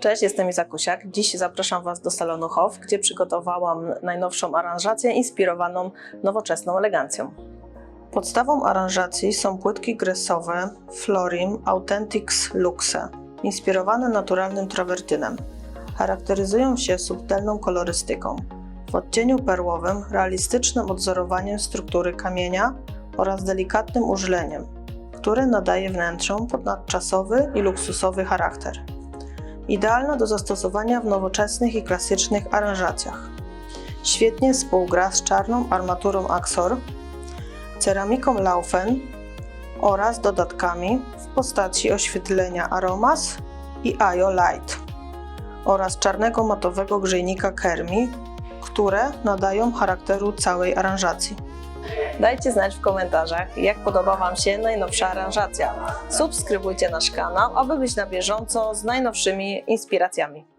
Cześć, jestem Iza Kusiak. Dziś zapraszam Was do salonu HOF, gdzie przygotowałam najnowszą aranżację inspirowaną nowoczesną elegancją. Podstawą aranżacji są płytki gresowe Florim Authentics Luxe, inspirowane naturalnym trawertynem. Charakteryzują się subtelną kolorystyką. W odcieniu perłowym realistycznym odzorowaniem struktury kamienia oraz delikatnym użyleniem, które nadaje wnętrzom ponadczasowy i luksusowy charakter. Idealna do zastosowania w nowoczesnych i klasycznych aranżacjach. Świetnie współgra z czarną armaturą Axor, ceramiką Laufen oraz dodatkami w postaci oświetlenia Aromas i Ayo Light oraz czarnego matowego grzejnika Kermi, które nadają charakteru całej aranżacji. Dajcie znać w komentarzach, jak podoba Wam się najnowsza aranżacja. Subskrybujcie nasz kanał, aby być na bieżąco z najnowszymi inspiracjami.